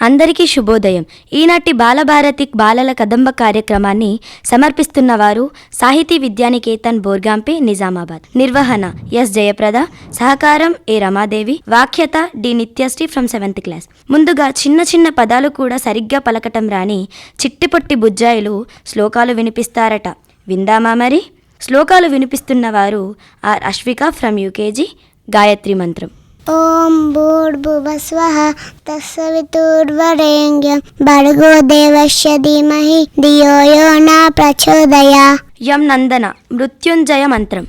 అందరికీ శుభోదయం. ఈనాటి బాలభారతి బాలల కదంబ కార్యక్రమాన్ని సమర్పిస్తున్న వారు సాహితీ విద్యానికేతన్ బోర్గాంపి నిజామాబాద్. నిర్వహణ ఎస్ జయప్రద సహకారం A Ramadevi వాఖ్యత D Nityasri from seventh class. ముందుగా చిన్న చిన్న పదాలు కూడా సరిగ్గా పలకటం రాని చిట్టిపొట్టి బుజ్జాయిలు శ్లోకాలు వినిపిస్తారట. విందామా మరి? శ్లోకాలు వినిపిస్తున్న వారు R Ashvika from UKG Gayatri మంత్రం. ఓం భూర్భువ స్వ తస్సవితుర్వరేణ్యం భర్గో దేవస్య ధీమహి ధియో యో నా ప్రచోదయ. యం నందన మృత్యుంజయ మంత్రం.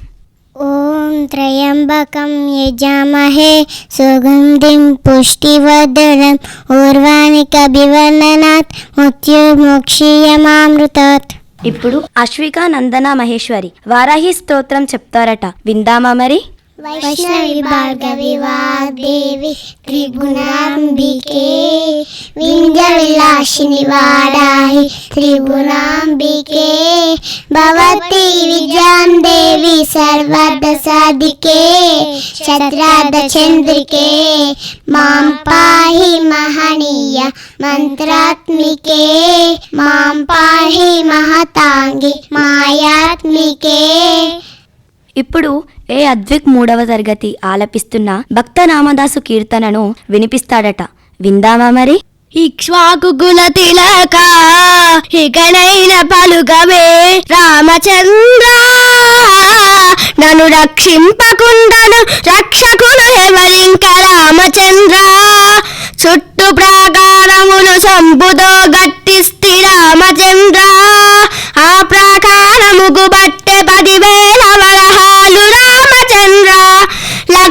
ఓం త్రయంబకం యజామహే సుగంధిం పుష్టివర్ధనం ఊర్వాణికభివర్ణనాత్ మృత్యుర్మోక్షీయమామృతాత్. ఇప్పుడు అశ్విక నందన మహేశ్వరి వారాహి స్తోత్రం చెప్తారట. విందామా మరి? वैष्णवी भार्गवी वाग्देवी त्रिगुणाम्बिके विन्द्यविलासिनि वाराहि त्रिगुणाम्बिके भवती विद्यां देवी सर्वदसाधिके छत्रादचन्द्रिके मां पाहि महनीय मन्त्रात्मिके मां पाहि महताङ्गि मायात्मिके ఇప్పుడు ఏ అద్విక్ మూడవ తరగతి ఆలపిస్తున్న భక్త రామదాసు కీర్తనను వినిపిస్తాడట. విందామా మరి? ఇక్ష్వాకుకుల తిలక ఇకనైన పలుకవే రామచంద్ర. నన్ను రక్షింపకుండను రక్షకులు ఎవరింక రామచంద్ర. చుట్టు ప్రాకారములు సంపుతో గట్టిస్తి రామచంద్ర ఆ ప్రాకారముకు బట్టె పదివేల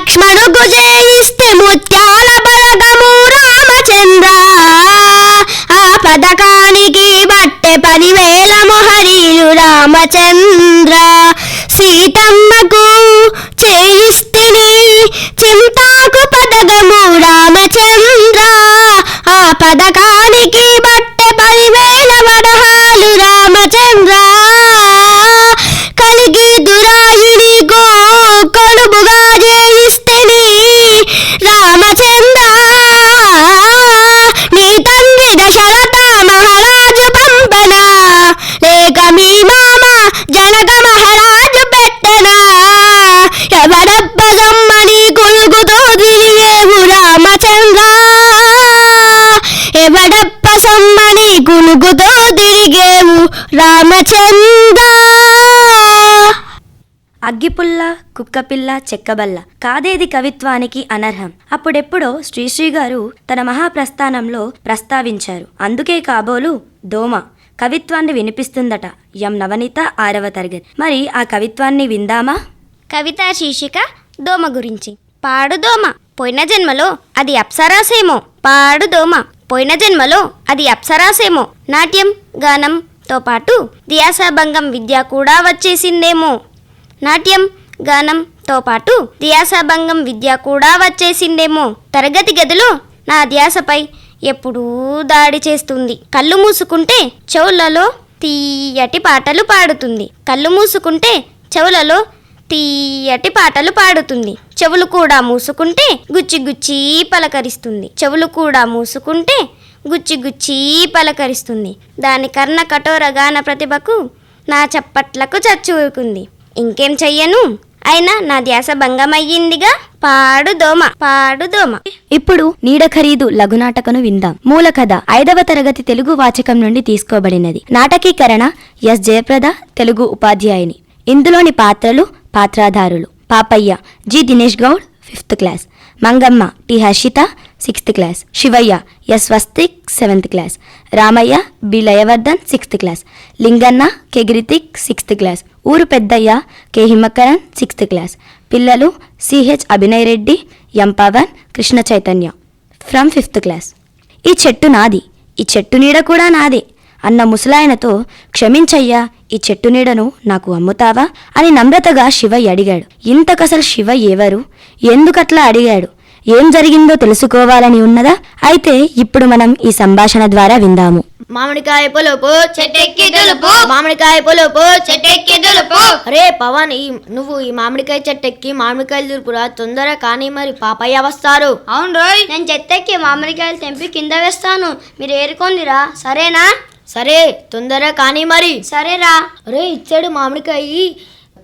లక్ష్మణుకు చేయిస్తే ముత్యాల పథకము రామచంద్ర. ఆ పథకానికి బట్టె పదివేల మొహరీలు రామచంద్ర. సమ్మని కులుగుతో తిరిగేవు రామచంద్ర ఎవడప్ప సమ్మని కులుగుతో తిరిగేవు రామచంద్ర. అగ్గిపుల్ల కుక్కపిల్ల చెక్కబల్ల కాదేది కవిత్వానికి అనర్హం? అప్పుడెప్పుడో శ్రీశ్రీ గారు తన మహాప్రస్థానంలో ప్రస్తావించారు. అందుకే కాబోలు దోమ. కవిత్వాన్ని వినిపిస్తుందట. ఎం నవనీత ఆరవ తరగతి. మరి ఆ కవిత్వాన్ని విందామా? కవిత శీర్షిక దోమ గురించి. పాడు దోమ పోయిన జన్మలో అది అప్సరాసేమో. పాడు దోమ పోయిన జన్మలో అది అప్సరాసేమో. నాట్యం గానంతో పాటు దియాసాభంగం విద్య కూడా వచ్చేసిందేమో. నాట్యం గానంతో పాటు దియాసాభంగం విద్య కూడా వచ్చేసిందేమో. తరగతి గదిలో నా ధ్యాసపై ఎప్పుడూ దాడి చేస్తుంది. కళ్ళు మూసుకుంటే చెవులలో తీయటి పాటలు పాడుతుంది. కళ్ళు మూసుకుంటే చెవులలో తీయటి పాటలు పాడుతుంది. చెవులు కూడా మూసుకుంటే గుచ్చి గుచ్చి పలకరిస్తుంది. చెవులు కూడా మూసుకుంటే గుచ్చి గుచ్చి పలకరిస్తుంది. దాని కర్ణ కఠోర గాన ప్రతిభకు నా చప్పట్లకు చచ్చుకుంది. ఇంకేం చెయ్యను? అయినా నా ధ్యాస భంగమయ్యిందిగా? పాడు దోమ పాడు దోమ. ఇప్పుడు నీడ ఖరీదు లఘునాటకను విందాం. మూల కథ ఐదవ తరగతి తెలుగు వాచకం నుండి తీసుకోబడినది. నాటకీకరణ ఎస్. జయప్రద తెలుగు ఉపాధ్యాయుని. ఇందులోని పాత్రలు పాత్రాధారులు. Papayya G. Dinesh Goud fifth class. Mangamma T. Harshita sixth class. Shivayya S. Swastik seventh class. Ramayya B. Layavardhan sixth class. Linganna K. Giritik sixth class. ఊరు పెద్దయ్య కె. Himakaran sixth class. పిల్లలు CH Abhinay Reddy M. Pavan Krishna Chaitanya. From fifth class. ఈ చెట్టు నాది. ఈ చెట్టు నీడ కూడా నాదే. అన్న ముసలాయనతో క్షమించయ్యా ఈ చెట్టు నీడను నాకు అమ్ముతావా? అని నమ్రతగా శివయ్య అడిగాడు. ఇంతకసలు శివ ఎవరు? ఎందుకట్లా అడిగాడు? ఏం జరిగిందో తెలుసుకోవాలని ఉన్నదా? అయితే ఇప్పుడు మనం ఈ సంభాషణ ద్వారా విందాము. మామిడికాయ పులుపు చెట్టెక్కి దులుపు. మామిడికాయ పులుపు చెట్టెక్కి దులుపు. అరే పవన్ ఈ నువ్వు ఈ మామిడికాయ చెట్టెక్కి మామిడికాయలు దులుపురా? తొందర కానీ మరి పాపయ్య వస్తారు. అవును రోయ్ నేను చెత్తెక్కి మామిడికాయలు తెంపి కింద వేస్తాను. మీరు ఏరుకోండిరా. సరేనా? సరే తొందర కానీ మరి. సరేరా. అరే ఇచ్చాడు మామిడికాయ.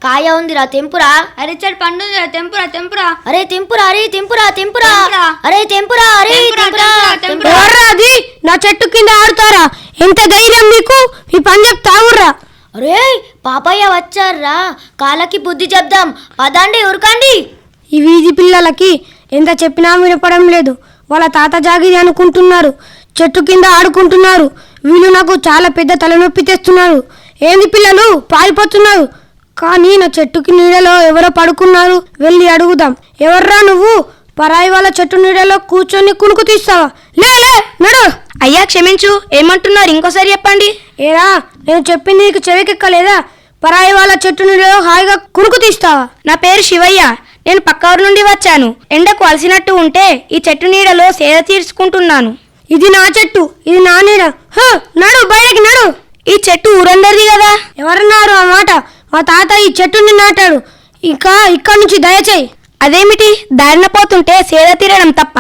కాయ ఉందిరా తెంపురా. అరిచాడు పండు తెంపురా తెంపురా. అరే తెంపురా అరే తెంపురా తెంపురా. అరే తెంపురా అరే తెంపురా. అది? నా చెట్టు కింద ఆడుతారా? ఎంత ధైర్యం మీకు మీ పని చెప్తావుర్రా అరే పాపయ్య వచ్చారా? కాళ్ళకి బుద్ధి చెప్దాం. పదండి ఉరకండి. ఈ వీధి పిల్లలకి ఎంత చెప్పినా వినపడం లేదు. వాళ్ళ తాత జాగిరి అనుకుంటున్నారు. చెట్టు కింద ఆడుకుంటున్నారు. వీళ్ళు నాకు చాలా పెద్ద తలనొప్పి తెస్తున్నారు. ఏంది పిల్లలు? పారిపోతున్నారు. కానీ నా చెట్టుకి నీడలో ఎవరో పడుకున్నారు. వెళ్ళి అడుగుదాం. ఎవర్రా నువ్వు? పరాయి వాళ్ళ చెట్టు నీడలో కూర్చొని కునుకు తీస్తావా? లే లే నడు. అయ్యా క్షమించు. ఏమంటున్నారు? ఇంకోసారి చెప్పండి. ఏరా నేను చెప్పింది నీకు చెవికెక్కలేదా? పరాయి వాళ్ళ చెట్టు నీడలో హాయిగా కునుకు తీస్తావా? నా పేరు శివయ్య. నేను పక్క ఊరు నుండి వచ్చాను. ఎండకు అలసినట్టు ఉంటే ఈ చెట్టు నీడలో సేద తీర్చుకుంటున్నాను. ఇది నా చెట్టు ఇది నా నీడ. నడు బయటకి నడు. ఈ చెట్టు ఊరందరిది కదా? ఎవరన్నారు ఆ మాట? మా తాత ఈ చెట్టుని నాటాడు. ఇంకా ఇక్కడ నుంచి దయచేయి. అదేమిటి? దారిన పోతుంటే సేద తీరడం తప్ప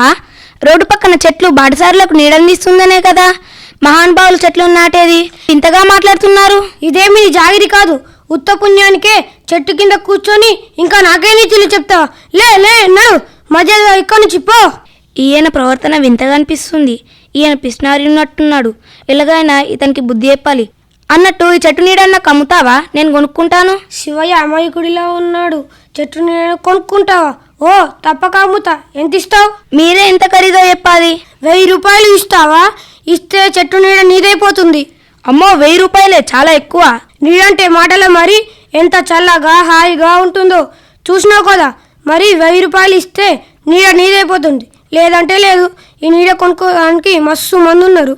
రోడ్డు పక్కన చెట్లు బాటసారులకు నీడనిస్తుందనే కదా? మహానుభావులు చెట్లు నాటేది. ఇంతగా మాట్లాడుతున్నారు? ఇదేమి జాగిరి కాదు. ఉత్త పుణ్యానికే చెట్టు కింద కూర్చొని ఇంకా నాకే నీతులు చెప్తావా? లే లే నడు. మధ్య ఇక్కడి నుంచి పో. ఈయన ప్రవర్తన వింతగా అనిపిస్తుంది. ఈయన పిస్నారి ఉన్నట్టున్నాడు ఎలాగైనా ఇతనికి బుద్ధి చెప్పాలి. అన్నట్టు ఈ చెట్టు నీడన్న కమ్ముతావా? నేను కొనుక్కుంటాను. శివయ్య అమాయకుడిలా ఉన్నాడు. చెట్టు నీడను కొనుక్కుంటావా? ఓ తప్పక అమ్ముతా. ఎంత ఇస్తావు? మీరే ఎంత ఖరీదో చెప్పాలి. వెయ్యి రూపాయలు ఇస్తావా? ఇస్తే చెట్టు నీడ నీదైపోతుంది. అమ్మో వెయ్యి రూపాయలే చాలా ఎక్కువ. నీడంటే మాటల మరి ఎంత చల్లగా హాయిగా ఉంటుందో చూసినావు కదా. మరి వెయ్యి రూపాయలు ఇస్తే నీడ నీదైపోతుంది. లేదంటే లేదు. ఈ నీడ కొనుక్కోడానికి మస్తు మంది ఉన్నారు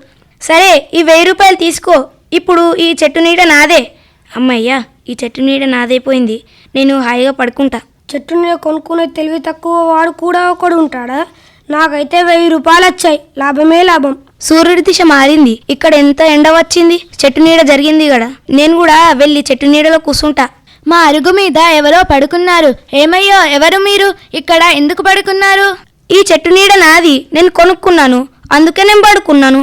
సరే ఈ వెయ్యి రూపాయలు తీసుకో. ఇప్పుడు ఈ చెట్టు నీడ నాదే. అమ్మయ్యా ఈ చెట్టు నీడ నాదైపోయింది. నేను హాయిగా పడుకుంటా. చెట్టు నీడ కొనుక్కునే తెలివి తక్కువ వాడు కూడా ఒకడు ఉంటాడా? నాకైతే వెయ్యి రూపాయలు వచ్చాయి. లాభమే లాభం. సూర్యుడి దిశ మారింది. ఇక్కడ ఎంత ఎండ వచ్చింది? చెట్టు నీడ జరిగింది కదా. నేను కూడా వెళ్ళి చెట్టు నీడలో కూర్చుంటా మా అరుగు మీద ఎవరో పడుకున్నారు. ఏమయ్యో ఎవరు మీరు? ఇక్కడ ఎందుకు పడుకున్నారు? ఈ చెట్టు నీడ నాది నేను కొనుక్కున్నాను అందుకే నేను పడుకున్నాను.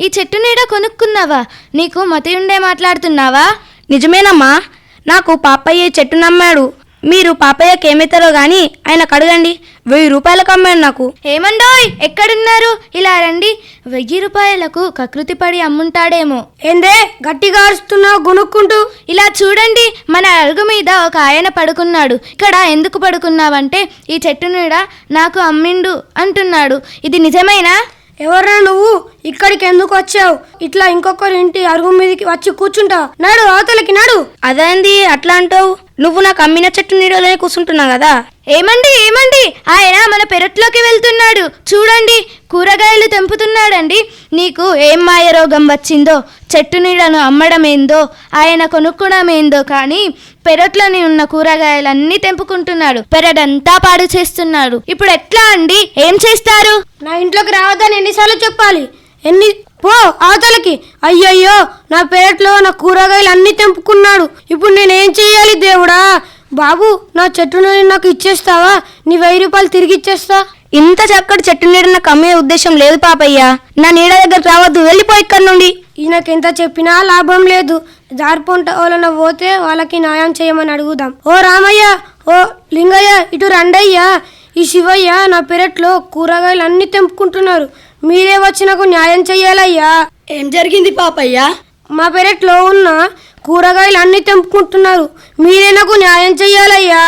ఈ చెట్టు నీడ కొనుక్కున్నావా? నీకు మతి ఉండే మాట్లాడుతున్నావా? నిజమేనమ్మా నాకు పాపయ్య ఈ చెట్టు నమ్మాడు. మీరు పాపయ్యకి ఏమవుతారో గాని ఆయనకు అడగండి వెయ్యి రూపాయలకు అమ్మాడు నాకు. ఏమండోయ్ ఎక్కడున్నారు? ఇలా రండి. వెయ్యి రూపాయలకు కకృతి పడి అమ్ముంటాడేమో. ఏందే గట్టిగా అరుస్తున్నావు గునుక్కుంటూ ఇలా చూడండి మన అరుగు మీద ఒక ఆయన పడుకున్నాడు. ఇక్కడ ఎందుకు పడుకున్నావంటే ఈ చెట్టు నీడ నాకు అమ్మిండు అంటున్నాడు. ఇది నిజమేనా? ఎవర్రా నువ్వు? ఇక్కడికి ఎందుకు వచ్చావు? ఇట్లా ఇంకొకరి ఇంటి అరుగు మీదకి వచ్చి కూర్చుంటావు. నడు అవతలకి నడు. అదేంది అట్లా అంటావు? నువ్వు నాకు అమ్మిన చెట్టు నీడలోనే కూర్చుంటున్నావు కదా? ఏమండి ఏమండి? ఆయన మన పెరట్లోకి వెళ్తున్నాడు. చూడండి కూరగాయలు తెంపుతున్నాడండి. నీకు ఏం మాయ రోగం వచ్చిందో? చెట్టు నీడను అమ్మడం ఏందో ఆయన కొనుక్కోవడం ఏందో కానీ పెరట్లోని ఉన్న కూరగాయలన్నీ తెంపుకుంటున్నాడు. పెరడంతా పాడు చేస్తున్నాడు. ఇప్పుడు ఎట్లా అండి? ఏం చేస్తారు? నా ఇంట్లోకి రావద్దని ఎన్నిసార్లు చెప్పాలి? ఎన్ని పో అవతలకి అయ్యయ్యో నా పెరట్లో నా కూరగాయలు అన్ని తెంపుకున్నాడు. ఇప్పుడు నేనేం చెయ్యాలి దేవుడా? బాబు నా చెట్టు నుండి నాకు ఇచ్చేస్తావా? నీ వెయ్యి రూపాయలు తిరిగి ఇచ్చేస్తా. ఇంత చక్కటి చెట్టు నీడ నాకు అమ్మే ఉద్దేశం లేదు పాపయ్య. నా నీడ దగ్గర రావద్దు వెళ్ళిపో ఇక్కడ నుండి. ఈయనకి ఎంత చెప్పినా లాభం లేదు. జారిపొంట వాళ్ళన పోతే వాళ్ళకి న్యాయం చేయమని అడుగుదాం. ఓ రామయ్య ఓ లింగయ్య ఇటు రండయ్యా. ఈ శివయ్య నా పెరట్లో కూరగాయలు అన్ని తెంపుకుంటున్నారు. మీరే వచ్చి నాకు న్యాయం చెయ్యాలయ్యా. ఏం జరిగింది పాపయ్య? మా పెరట్లో ఉన్న కూరగాయలు అన్ని తెంపుకుంటున్నారు. మీరే నాకు న్యాయం చెయ్యాలయ్యా.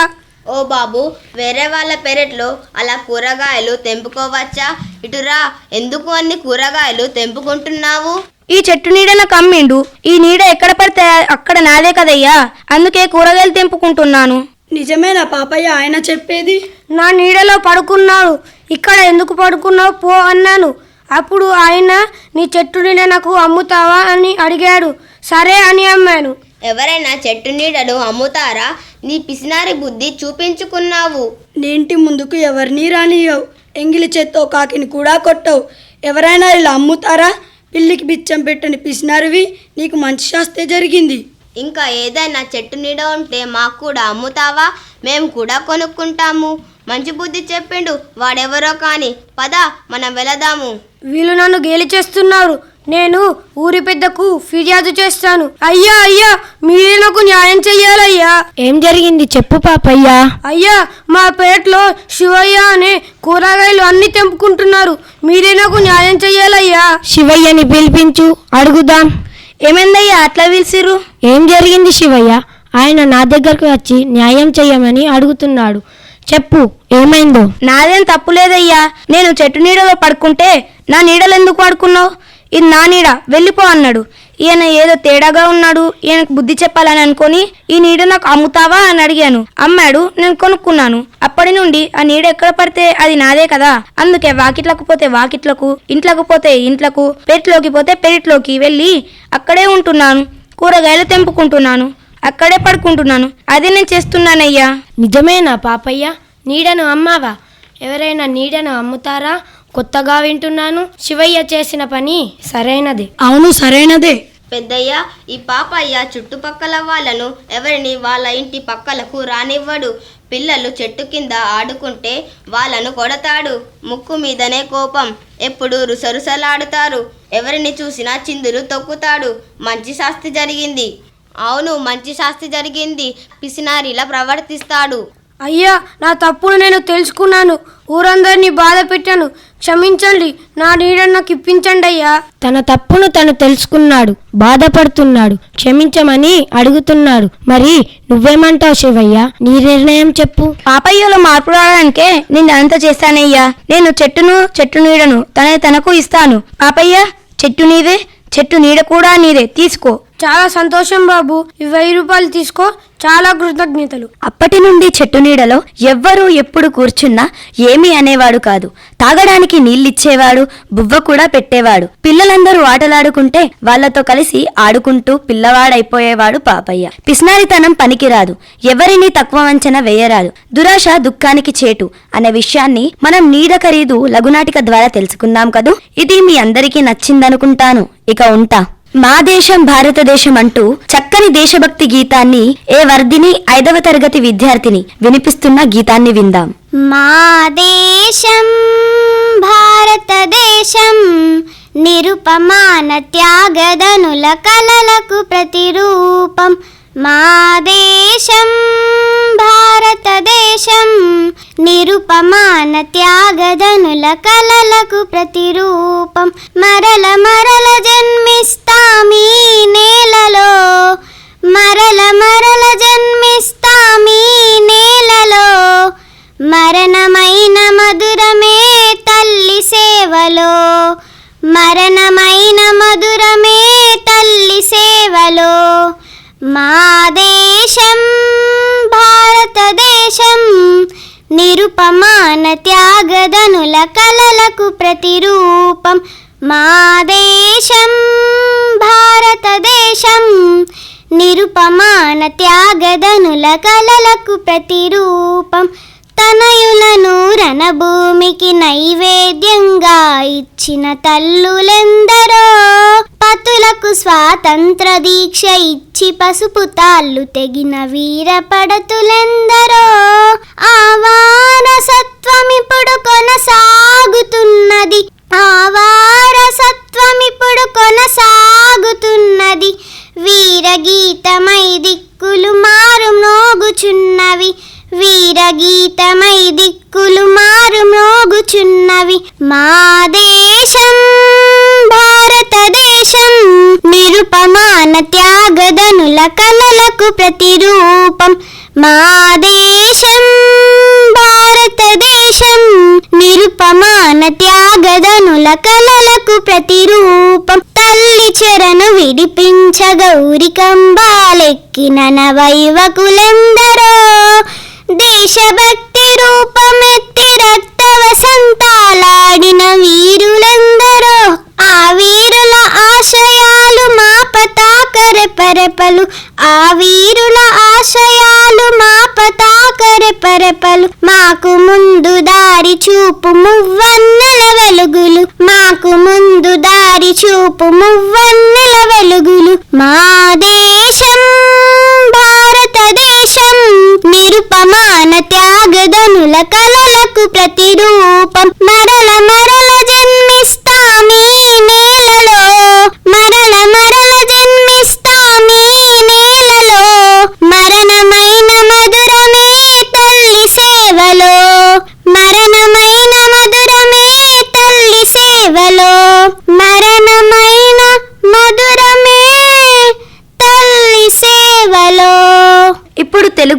ఓ బాబు వేరే వాళ్ళ పెరట్లో అలా కూరగాయలు తెంపుకోవచ్చా? ఇటురా ఎందుకు అన్ని కూరగాయలు తెంపుకుంటున్నావు? ఈ చెట్టు నీడ నాకు అమ్మిండు ఈ నీడ ఎక్కడ పడితే అక్కడ నాదే కదయ్యా. అందుకే కూరగాయలు తెంపుకుంటున్నాను. నిజమేనా పాపయ్య ఆయన చెప్పేది? నా నీడలో పడుకున్నాడు ఇక్కడ ఎందుకు పడుకున్నావు? పో అన్నాను. అప్పుడు ఆయన నీ చెట్టు నీడ నాకు అమ్ముతావా? అని అడిగాడు. సరే అని అమ్మాను. ఎవరైనా చెట్టు నీడను అమ్ముతారా? నీ పిసినారి బుద్ధి చూపించుకున్నావు. నేంటి ముందుకు ఎవరిని రానియవు ఎంగిలి చేత్తో కాకిని కూడా కొట్టవు. ఎవరైనా ఇలా అమ్ముతారా? పిల్లికి బిచ్చం పెట్టని పిసినారివి నీకు మంచి శాస్తే జరిగింది. ఇంకా ఏదైనా చెట్టు నీడ ఉంటే మాకు కూడా అమ్ముతావా? మేము కూడా కొనుక్కుంటాము. మంచి బుద్ధి చెప్పిండు వాడెవరో కానీ. పద మనం వెళదాము. వీళ్ళు నన్ను గేలి చేస్తున్నారు. నేను ఊరి పెద్దకు ఫిర్యాదు చేస్తాను. అయ్యా అయ్యా మీరే నాకు న్యాయం చెయ్యాలయ్యా. ఏం జరిగింది? చెప్పు పాపయ్యా. అయ్యా మా పేటలో శివయ్య అనే కూరగాయలు అన్ని తెంపుకుంటున్నారు. మీరే నాకు న్యాయం చెయ్యాలయ్యా. శివయ్యని పిలిపించు అడుగుదాం. ఏమైందయ్యా? అట్లా పిలిచిరు ఏం జరిగింది శివయ్య? ఆయన నా దగ్గరకు వచ్చి న్యాయం చెయ్యమని అడుగుతున్నాడు. చెప్పు ఏమైందో? నాదేం తప్పులేదయ్యా. నేను చెట్టు నీడలో పడుకుంటే నా నీడలు ఎందుకు పడుకున్నావు ఇది నా నీడ వెళ్ళిపో అన్నాడు. ఈయన ఏదో తేడాగా ఉన్నాడు ఈయనకు బుద్ధి చెప్పాలని అనుకొని ఈ నీడ నాకు అమ్ముతావా అని అడిగాను. అమ్మాడు నేను కొనుక్కున్నాను. అప్పటి నుండి ఆ నీడ ఎక్కడ పడితే అది నాదే కదా. అందుకే వాకిట్లకు పోతే వాకిట్లకు ఇంట్లోకి పోతే ఇంట్లకు పెరిట్లోకి పోతే పెరిట్లోకి వెళ్ళి అక్కడే ఉంటున్నాను. కూరగాయలు తెంపుకుంటున్నాను. అక్కడే పడుకుంటున్నాను. అదే నేను చేస్తున్నానయ్యా. నిజమేనా పాపయ్య? నీడను అమ్మావా? ఎవరైనా నీడను అమ్ముతారా? కొత్తగా వింటున్నాను. శివయ్య చేసిన పని సరైనదే. అవును సరైనదే. పెద్దయ్య ఈ పాపయ్య చుట్టుపక్కల వాళ్ళను ఎవరిని వాళ్ళ ఇంటి పక్కలకు రానివ్వడు. పిల్లలు చెట్టు కింద ఆడుకుంటే వాళ్ళను కొడతాడు. ముక్కు మీదనే కోపం. ఎప్పుడు రుసరుసలాడుతారు. ఎవరిని చూసినా చిందులు తొక్కుతాడు. మంచి శాస్తి జరిగింది. అవును మంచి శాస్తి జరిగింది. పిసినారిలా ప్రవర్తిస్తాడు. అయ్యా నా తప్పులు నేను తెలుసుకున్నాను. ఊరందరినీ బాధ పెట్టాను. క్షమించండి నా నీడ నాకు ఇప్పించండి అయ్యా. తన తప్పును తను తెలుసుకున్నాడు బాధపడుతున్నాడు. క్షమించమని అడుగుతున్నాడు. మరి నువ్వేమంటావు శివయ్య? నీ నిర్ణయం చెప్పు. పాపయ్యలో మార్పు రావడానికే నేను అంతా చేస్తానయ్యా నేను చెట్టును చెట్టు నీడను తనే తనకు ఇస్తాను. పాపయ్య చెట్టు నీదే చెట్టు నీడ కూడా నీదే. తీసుకో. చాలా సంతోషం బాబు. ఈ వెయ్యి రూపాయలు తీసుకో. చాలా కృతజ్ఞతలు. అప్పటి నుండి చెట్టు నీడలో ఎవ్వరూ ఎప్పుడు కూర్చున్నా ఏమీ అనేవాడు కాదు. తాగడానికి నీళ్ళిచ్చేవాడు బువ్వ కూడా పెట్టేవాడు. పిల్లలందరూ ఆటలాడుకుంటే వాళ్ళతో కలిసి ఆడుకుంటూ పిల్లవాడైపోయేవాడు పాపయ్య. పిస్నారితనం పనికిరాదు. ఎవరిని తక్కువ అంచనా వేయరాదు. దురాశ దుఃఖానికి చేటు అనే విషయాన్ని మనం నీడ ఖరీదు లఘునాటిక ద్వారా తెలుసుకుందాం కదూ? ఇది మీ అందరికీ నచ్చిందనుకుంటాను. ఇక ఉంటా. మా దేశం భారతదేశం అంటూ చక్కని దేశభక్తి గీతాన్ని ఏ వర్ధిని ఐదవ తరగతి విద్యార్థిని వినిపిస్తున్న గీతాన్ని విందాం. మా దేశం భారతదేశం నిరుపమాన త్యాగదనుల కలలకు ప్రతిరూపం. మా దేశం భారతదేశం నిరుపమాన త్యాగదనుల కలలకు ప్రతిరూపం. మరల మరల జన్మిస్తామీ నేలలో. మరల మరల జన్మిస్తామీ నేలలో. మరణమైన మధురమే తల్లి సేవలో. మరణమైన మధురమే తల్లి సేవలో. మా దేశం భారతదేశం నిరుపమాన త్యాగదనుల కలలకు ప్రతిరూపం. మా దేశం భారతదేశం నిరుపమాన త్యాగదనుల కలలకు ప్రతిరూపం. తనయులను రణభూమికి నైవేద్యంగా ఇచ్చిన తల్లులెందరో? పతులకు స్వాతంత్ర దీక్ష ఇచ్చి పసుపు తాళ్ళు తెగిన వీరపడతులెందరో? ఆ వారసత్వమిప్పుడు కొనసాగుతున్నది. ఆ వారసత్వమిప్పుడు కొనసాగుతున్నది. వీరగీతమై దిక్కులు మారు మ్రోగుచున్నవి వీరగీతమై దిక్కులు మారు మ్రోగుచున్నవి మా దేశం భారతదేశం నిరుపమాన త్యాగదనుల కలలకు ప్రతిరూపం. మా దేశం భారతదేశం నిరుపమాన త్యాగదనుల కలలకు ప్రతిరూపం. తల్లి చెరను విడిపించ గౌరి కంబాలెక్కిన నవైవకులెందరో దేశభక్తి రూపమెత్తి రక్త వసంతాలాడిన వీరులందరూ ఆ వీరుల ఆశయాలు మా పతాకర పరపలు ఆ వీరుల ఆశయాలు మా పతాకర పరపలు. మాకు ముందు దారి చూపు మువ్వన్నెల వెలుగులు మాకు ముందు దారి చూపు మువ్వన్నెల వెలుగులు. మా ప్రతిరూపం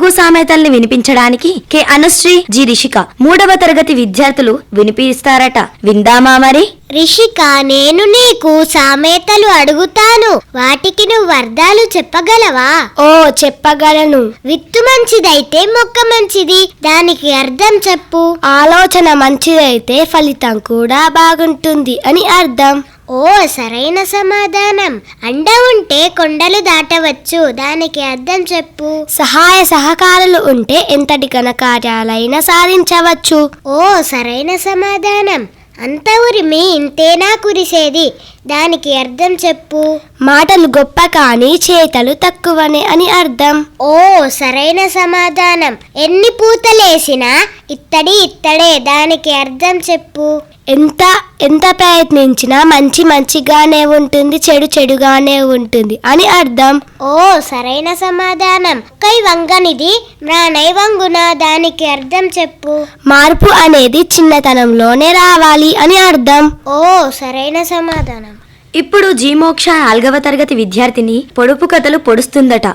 సామెతల్ని వినిపించడానికి కె. అనుశ్రీ జి. రిషిక. మూడవ తరగతి విద్యార్థులు వినిపిస్తారట. విందామా మరి? రిషిక నేను నీకు సామెతలు అడుగుతాను. వాటికి నువ్వు అర్థాలు చెప్పగలవా? ఓ చెప్పగలను. విత్తు మంచిదైతే మొక్క మంచిది. దానికి అర్థం చెప్పు. ఆలోచన మంచిదైతే ఫలితం కూడా బాగుంటుంది అని అర్థం. ఓ సరైన సమాధానం. అండ ఉంటే కొండలు దాటవచ్చు. దానికి అర్థం చెప్పు. సహాయ సహకారాలు ఉంటే ఎంతటి ఘనకార్యాలైనా సాధించవచ్చు. ఓ సరైన సమాధానం. అంత ఉరిమి ఇంతేనా కురిసేది? దానికి అర్థం చెప్పు. మాటలు గొప్ప కానీ చేతలు తక్కువనే అని అర్థం. ఓ సరైన సమాధానం. ఎన్ని పూతలేసినా ఇత్తడి ఇత్తడే. దానికి అర్థం చెప్పు. ఎంత ఎంత ప్రయత్నించినా మంచి మంచిగానే ఉంటుంది చెడు చెడుగానే ఉంటుంది అని అర్థం. ఓ సరైన సమాధానం. కై వంగనిది మ్రానై వంగున దానికి అర్థం చెప్పు. మార్పు అనేది చిన్నతనంలోనే రావాలి అని అర్థం. ఓ సరైన సమాధానం. ఇప్పుడు జీ మోక్ష నాలుగవ తరగతి విద్యార్థిని పొడుపు కథలు పొడుస్తుందట.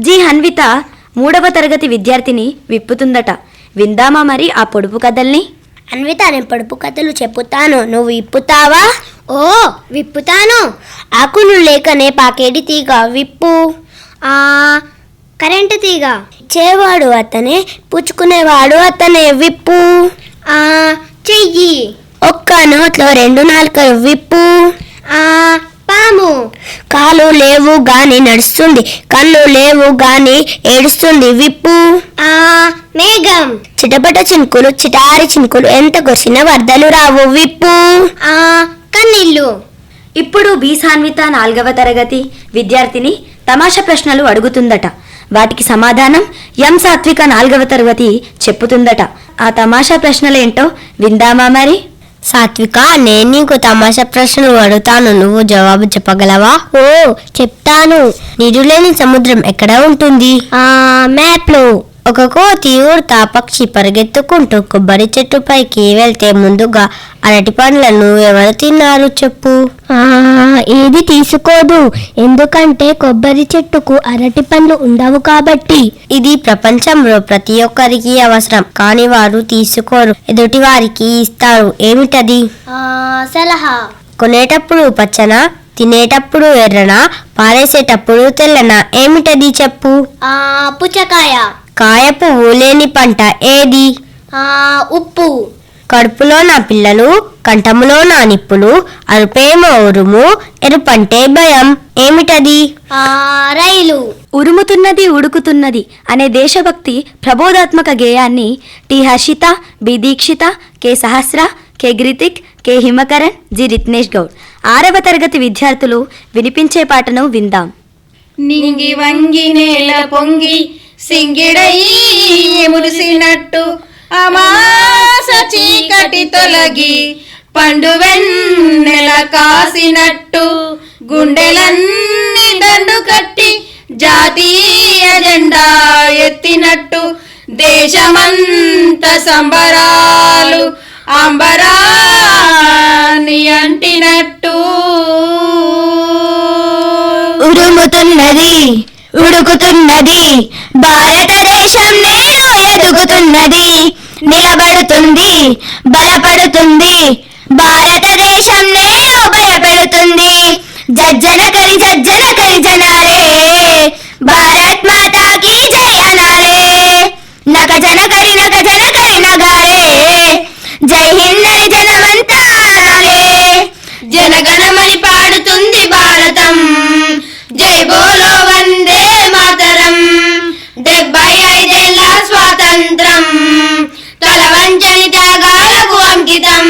జీ. హన్విత మూడవ తరగతి విద్యార్థిని విప్పుతుందట. విందామా మరి ఆ పొడుపు కథల్ని? అన్విత నేను పొడుపు కథలు చెప్పుతాను. నువ్వు విప్పుతావా? ఓ విప్పుతాను. ఆకులు లేకనే పాకేటి తీగ విప్పు. ఆ కరెంటు తీగ. చేవాడు అతనే పుచ్చుకునేవాడు అతనే విప్పు. ఆ చెయ్యి. ఒక్క నోట్లో రెండు నాలుకలు విప్పు. ఆ పాము కాలు లేవు గాని నడుస్తుంది కళ్ళు లేవు గాని ఏడుస్తుంది విప్పు. ఆ మేఘం. చిటపట చినుకులు చిటారి చినుకులు ఎంత కొరిసిన వరదలు రావు విప్పు. ఆ కన్నీళ్ళు. ఇప్పుడు బి సాన్విత నాలుగవ తరగతి విద్యార్థిని తమాషా ప్రశ్నలు అడుగుతుందట. వాటికి సమాధానం ఎం సాత్విక నాలుగవ తరగతి చెప్పుతుందట. ఆ తమాషా ప్రశ్నలేంటో విందామా మరి? సాత్విక నేను నీకు తమాషా ప్రశ్నలు అడుగుతాను. నువ్వు జవాబు చెప్పగలవా? ఓ చెప్తాను. నిధులేని సముద్రం ఎక్కడ ఉంటుంది? ఆ మ్యాప్లో ఒక కోతి ఉడత పక్షి పరిగెత్తుకుంటూ కొబ్బరి చెట్టు పైకి వెళ్తే ముందుగా అరటి పండ్లను ఎవరు తిన్నారు చెప్పు. ఏది తీసుకోదు. ఎందుకంటే కొబ్బరి చెట్టుకు అరటి పండ్లు ఉండవు కాబట్టి. ఇది ప్రపంచంలో ప్రతి ఒక్కరికి అవసరం. కానీ వారు తీసుకోరు. ఎదుటి వారికి ఇస్తారు. ఏమిటది? సలహా. కొనేటప్పుడు పచ్చన? తినేటప్పుడు ఎర్రన? పారేసేటప్పుడు తెల్లన? ఏమిటది చెప్పు. పుచ్చకాయ. కాయ పువ్వు లేని పంట ఏది? ఉప్పు. కడుపులో నా పిల్లలు కంఠములో నా నిప్పులు అరుపేమో ఉరుము ఎరుపంటే భయం. ఏమిటది? రైలు. ఉరుముతున్నది ఉడుకుతున్నది అనే దేశభక్తి ప్రబోధాత్మక గేయాన్ని T. Harshita B. Dikshita K. Sahasra K. Grithik K. Himakaran G. Ritnesh Goud. ఆరవ తరగతి విద్యార్థులు వినిపించే పాటను విందాం. నింగి వంగి నేల పొంగి సింగిడయి మురిసినట్టు అమాస చీకటి తొలగి పండు వెన్నెల కాసినట్టు గుండెలన్నీ దండు కట్టి జాతీయ జెండా ఎత్తినట్టు దేశమంత సంబరాలు అంబరాని అంటినట్టు. ఉరుముతున్నది ఉడుకుతున్నది భారతదేశం నేను ఎదుగుతున్నది. నిలబడుతుంది బలపడుతుంది. భారతదేశం నేడు భయపెడుతుంది జజ్జన కరి జజ్జన కరి జనాలే భారత్ మాతాకి జై అనారే నక జన కరి నక జన కరి నగారే జై హింద్ అని జనమంతా అనాలే. జనగణమని పాడుతుంది భారతం. జై బో అంకితం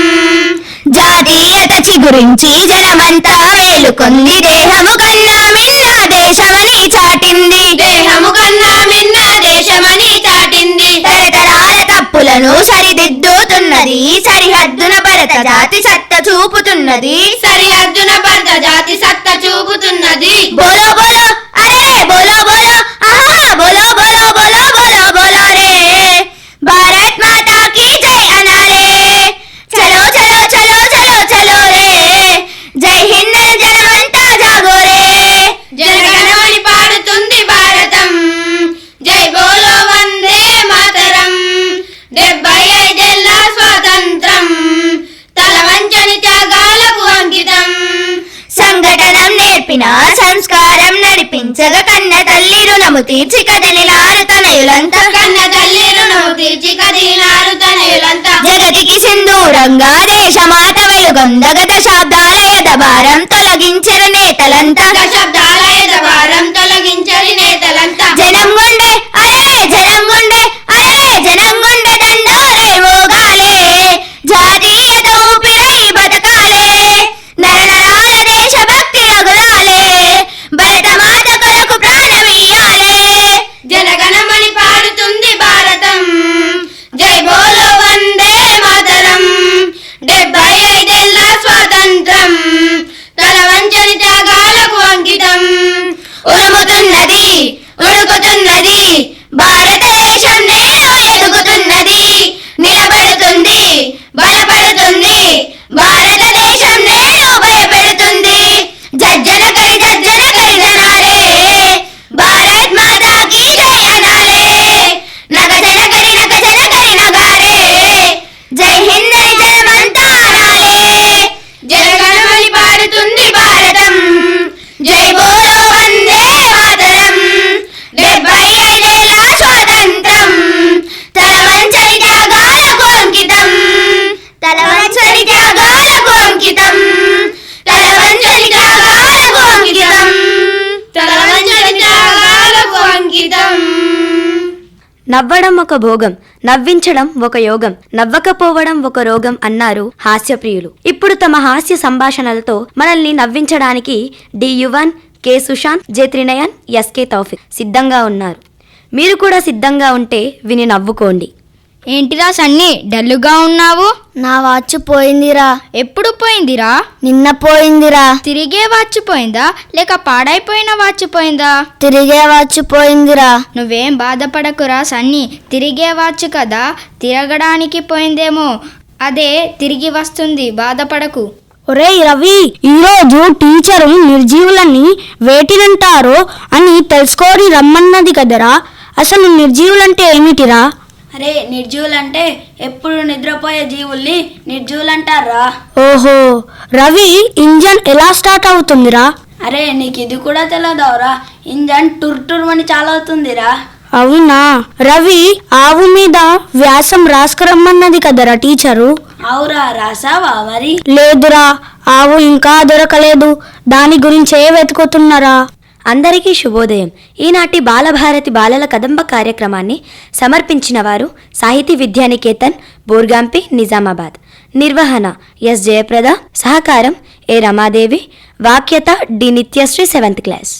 జాతీయత చిగురించి జనమంతా వేలుకొంది దేహము కన్నా మిన్న దేశమని చాటింది. దేహము కన్నా మిన్న దేశమని చాటింది. తరతరాల తప్పులను సరిదిద్దుతున్నది. సరిహద్దున భరత జాతి సత్త చూపుతున్నది. సరిహద్దున భరత జాతి సత్త చూపుతున్నది. రుణము తీర్చి కదిలినారు తనయులంతా కన్న తల్లి రుణము తీర్చి కదిలినారు తనయులంతా జగతికి సింధూరంగా దేశమాత వెలుగొందగ దశాబ్దాల యథభారం తొలగించిన నేతలంతా. దశాబ్దాల భారం తొలగించని నేతలంతా. జనం నవ్వడం ఒక భోగం నవ్వించడం ఒక యోగం నవ్వకపోవడం ఒక రోగం అన్నారు హాస్యప్రియులు. ఇప్పుడు తమ హాస్య సంభాషణలతో మనల్ని నవ్వించడానికి D Yuvan K Sushant J Trinayan SK Taufiq సిద్ధంగా ఉన్నారు. మీరు కూడా సిద్ధంగా ఉంటే విని నవ్వుకోండి. ఏంటిరా సన్ని డల్లుగా ఉన్నావు? నా వాచ్ పోయిందిరా. ఎప్పుడు పోయిందిరా? నిన్న పోయిందిరా. తిరిగే వాచ్ పోయిందా? లేక పాడైపోయిన వాచ్ పోయిందా? తిరిగే వాచ్ పోయిందిరా. నువ్వేం బాధపడకురా సన్ని తిరిగే వాచ్ కదా? తిరగడానికి పోయిందేమో. అదే తిరిగి వస్తుంది బాధపడకు. ఒరేయ్ రవి ఈరోజు టీచరు నిర్జీవులని వేటినంటారో అని తెలుసుకోని రమ్మన్నది కదరా. అసలు నిర్జీవులంటే ఏమిటిరా? అరే నిర్జీవులంటే ఎప్పుడు నిద్రపోయే జీవుల్ని నిర్జీవులంటారా? ఓహో రవి ఇంజన్ ఎలా స్టార్ట్ అవుతుందిరా? అరే నీకు ఇది కూడా తెలియదావురా ఇంజన్ టుర్ టుర్ అని చాలా అవుతుందిరా అవునా? రవి ఆవు మీద వ్యాసం రాసుకురమ్మన్నది కదరా టీచరు? అవురా రాసావా మరి? లేదురా ఆవు ఇంకా దొరకలేదు. దాని గురించే వెతుకుతున్నారా? అందరికీ శుభోదయం. ఈనాటి బాలభారతి బాలల కదంబ కార్యక్రమాన్ని సమర్పించిన వారు సాహితీ విద్యానికేతన్ బోర్గాంపి నిజామాబాద్. నిర్వహణ ఎస్. జయప్రద సహకారం ఏ. రమాదేవి వాక్యత డి. Nityasri seventh class.